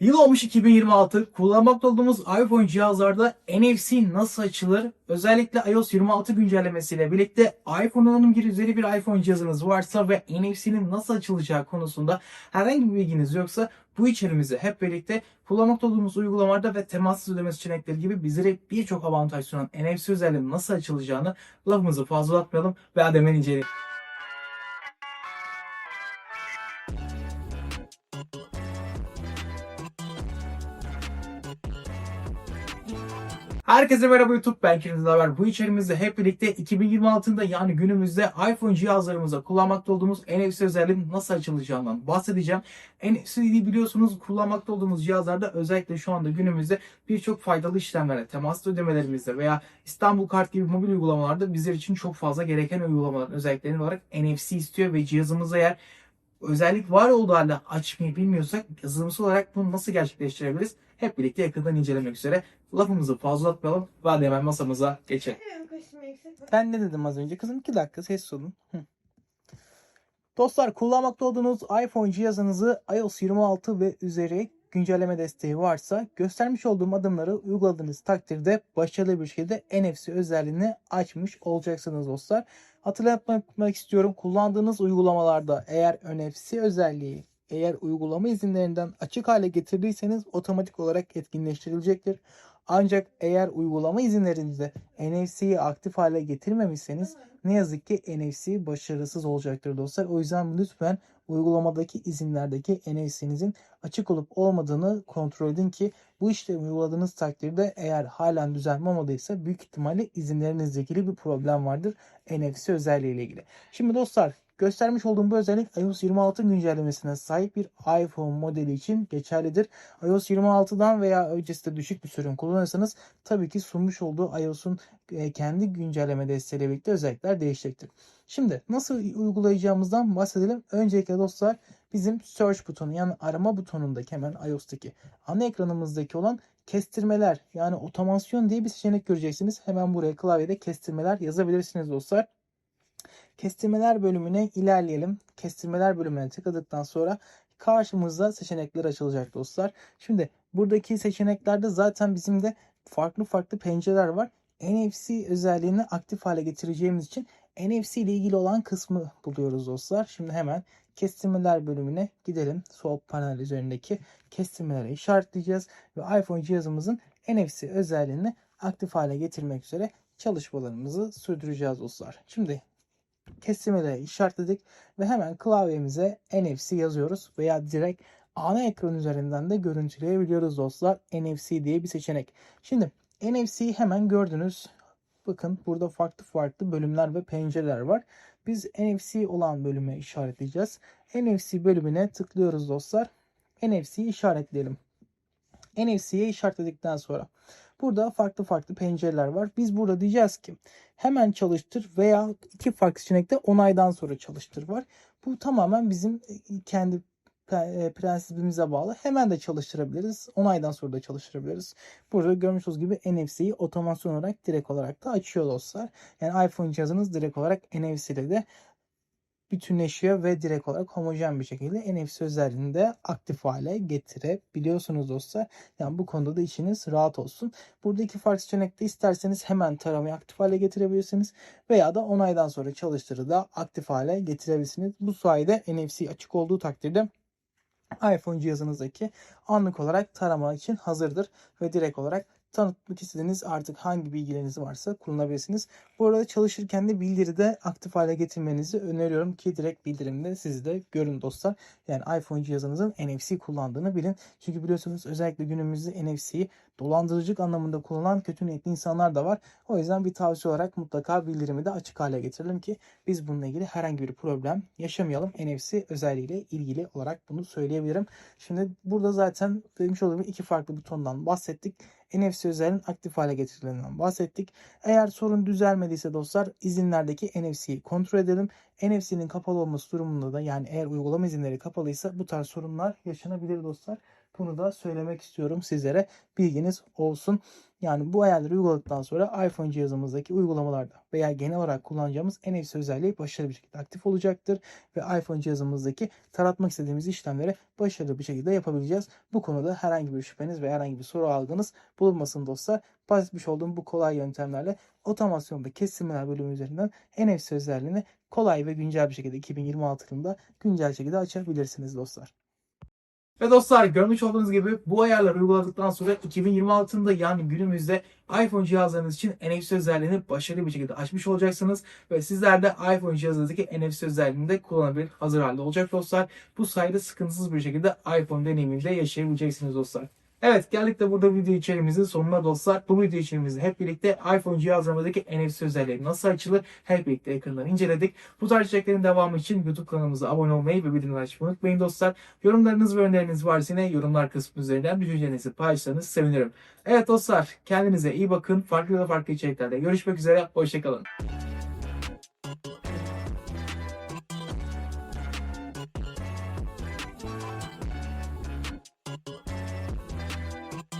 Yıl olmuş 2026. Kullanmakta olduğumuz iPhone cihazlarda NFC nasıl açılır? Özellikle iOS 26 güncellemesiyle birlikte iPhone alım gibi üzeri bir iPhone cihazınız varsa ve NFC'nin nasıl açılacağı konusunda herhangi bir bilginiz yoksa bu içerimizi hep birlikte kullanmakta olduğumuz uygulamalarda ve temassız ödeme seçenekleri gibi bizlere birçok avantaj sunan NFC özelliğinin nasıl açılacağını lafımızı fazla uzatmayalım ve hadi hemen inceleyelim. Herkese merhaba YouTube ben Kirin Haber. Bu içerimizde hep birlikte 2026'da yani günümüzde iPhone cihazlarımızda kullanmakta olduğumuz NFC özelliğinin nasıl açılacağından bahsedeceğim. NFC'yi biliyorsunuz kullanmakta olduğumuz cihazlarda özellikle şu anda günümüzde birçok faydalı işlemlere, temaslı ödemelerimizde veya İstanbul Kart gibi mobil uygulamalarda bizler için çok fazla gereken uygulamaların özellikleri olarak NFC istiyor ve cihazımıza eğer özellik var olduğu halde açmayı bilmiyorsak yazılımsal olarak bunu nasıl gerçekleştirebiliriz? Hep birlikte yakından incelemek üzere. Lafımızı fazla atmayalım. Hadi hemen masamıza geçelim. Ben ne dedim az önce? Kızım 2 dakika ses olun. Dostlar kullanmakta olduğunuz iPhone cihazınızı iOS 26 ve üzeri güncelleme desteği varsa göstermiş olduğum adımları uyguladığınız takdirde başarılı bir şekilde NFC özelliğini açmış olacaksınız dostlar. Hatırlatmak istiyorum kullandığınız uygulamalarda eğer NFC özelliği eğer uygulama izinlerinden açık hale getirdiyseniz otomatik olarak etkinleştirilecektir. Ancak eğer uygulama izinlerinizde NFC'yi aktif hale getirmemişseniz ne yazık ki NFC başarısız olacaktır dostlar. O yüzden lütfen uygulamadaki izinlerdeki NFC'nizin açık olup olmadığını kontrol edin ki bu işlemi uyguladığınız takdirde eğer halen düzelme büyük ihtimalle izinlerinizle ilgili bir problem vardır NFC özelliği ile ilgili. Şimdi dostlar Göstermiş olduğum bu özellik iOS 26 güncellemesine sahip bir iPhone modeli için geçerlidir. iOS 26'dan veya öncesinde düşük bir sürüm kullanırsanız tabii ki sunmuş olduğu iOS'un e, kendi güncelleme desteğiyle birlikte özellikler değişecektir. Şimdi nasıl uygulayacağımızdan bahsedelim. Öncelikle dostlar bizim search butonu yani arama butonundaki hemen iOS'taki ana ekranımızdaki olan kestirmeler yani otomasyon diye bir seçenek göreceksiniz. Hemen buraya klavyede kestirmeler yazabilirsiniz dostlar. Kestirmeler bölümüne ilerleyelim. Kestirmeler bölümüne tıkladıktan sonra karşımızda seçenekler açılacak dostlar. Şimdi buradaki seçeneklerde zaten bizim de farklı farklı pencereler var. NFC özelliğini aktif hale getireceğimiz için NFC ile ilgili olan kısmı buluyoruz dostlar. Şimdi hemen kestirmeler bölümüne gidelim. Sol panel üzerindeki kestirmeleri işaretleyeceğiz ve iPhone cihazımızın NFC özelliğini aktif hale getirmek üzere çalışmalarımızı sürdüreceğiz dostlar. Şimdi kestirmeleri işaretledik ve hemen klavyemize NFC yazıyoruz veya direkt ana ekran üzerinden de görüntüleyebiliyoruz dostlar. NFC diye bir seçenek. Şimdi NFC'yi hemen gördünüz. Bakın burada farklı farklı bölümler ve pencereler var. Biz NFC olan bölüme işaretleyeceğiz. NFC bölümüne tıklıyoruz dostlar. NFC'yi işaretleyelim. NFC'ye işaretledikten sonra burada farklı farklı pencereler var. Biz burada diyeceğiz ki hemen çalıştır veya iki farklı seçenekte onaydan sonra çalıştır var. Bu tamamen bizim kendi prensibimize bağlı. Hemen de çalıştırabiliriz. Onaydan sonra da çalıştırabiliriz. Burada görmüş olduğunuz gibi NFC'yi otomasyon olarak direkt olarak da açıyor dostlar. Yani iPhone cihazınız direkt olarak NFC ile de bütünleşiyor ve direkt olarak homojen bir şekilde NFC özelliğini de aktif hale getirebiliyorsunuz dostlar. Yani bu konuda da işiniz rahat olsun. Burada iki farklı seçenekte isterseniz hemen taramayı aktif hale getirebilirsiniz veya da onaydan sonra çalıştırı da aktif hale getirebilirsiniz. Bu sayede NFC açık olduğu takdirde iPhone cihazınızdaki anlık olarak tarama için hazırdır ve direkt olarak tanıtmak istediğiniz artık hangi bilgileriniz varsa kullanabilirsiniz. Bu arada çalışırken de bildiri de aktif hale getirmenizi öneriyorum ki direkt bildirimde sizi de görün dostlar. Yani iPhone cihazınızın NFC kullandığını bilin. Çünkü biliyorsunuz özellikle günümüzde NFC'yi dolandırıcılık anlamında kullanan kötü niyetli insanlar da var. O yüzden bir tavsiye olarak mutlaka bildirimi de açık hale getirelim ki biz bununla ilgili herhangi bir problem yaşamayalım. NFC özelliğiyle ilgili olarak bunu söyleyebilirim. Şimdi burada zaten demiş olduğum iki farklı butondan bahsettik. NFC özelliğinin aktif hale getirilerinden bahsettik. Eğer sorun düzelmediyse dostlar izinlerdeki NFC'yi kontrol edelim. NFC'nin kapalı olması durumunda da yani eğer uygulama izinleri kapalıysa bu tarz sorunlar yaşanabilir dostlar. Bunu da söylemek istiyorum sizlere. Bilginiz olsun. Yani bu ayarları uyguladıktan sonra iPhone cihazımızdaki uygulamalarda veya genel olarak kullanacağımız NFC özelliği başarılı bir şekilde aktif olacaktır. Ve iPhone cihazımızdaki taratmak istediğimiz işlemleri başarılı bir şekilde yapabileceğiz. Bu konuda herhangi bir şüpheniz ve herhangi bir soru algınız bulunmasın dostlar. Bahsetmiş olduğum bu kolay yöntemlerle otomasyon ve kesimler bölümü üzerinden NFC özelliğini kolay ve güncel bir şekilde 2026 yılında güncel şekilde açabilirsiniz dostlar. Ve dostlar görmüş olduğunuz gibi bu ayarları uyguladıktan sonra 2026'da yani günümüzde iPhone cihazlarınız için NFC özelliğini başarılı bir şekilde açmış olacaksınız. Ve sizler de iPhone cihazınızdaki NFC özelliğini de kullanabilir hazır halde olacak dostlar. Bu sayede sıkıntısız bir şekilde iPhone deneyimini de yaşayabileceksiniz dostlar. Evet geldik de burada video içeriğimizin sonuna dostlar. Bu video içeriğimizde hep birlikte iPhone cihazlarımızdaki NFC özelliği nasıl açılır hep birlikte yakından inceledik. Bu tarz içeriklerin devamı için YouTube kanalımıza abone olmayı ve bildirimleri açmayı unutmayın dostlar. Yorumlarınız ve önerileriniz varsa yine yorumlar kısmı üzerinden düşüncelerinizi paylaşırsanız sevinirim. Evet dostlar kendinize iyi bakın. Farklı ve farklı içeriklerde görüşmek üzere. Hoşçakalın.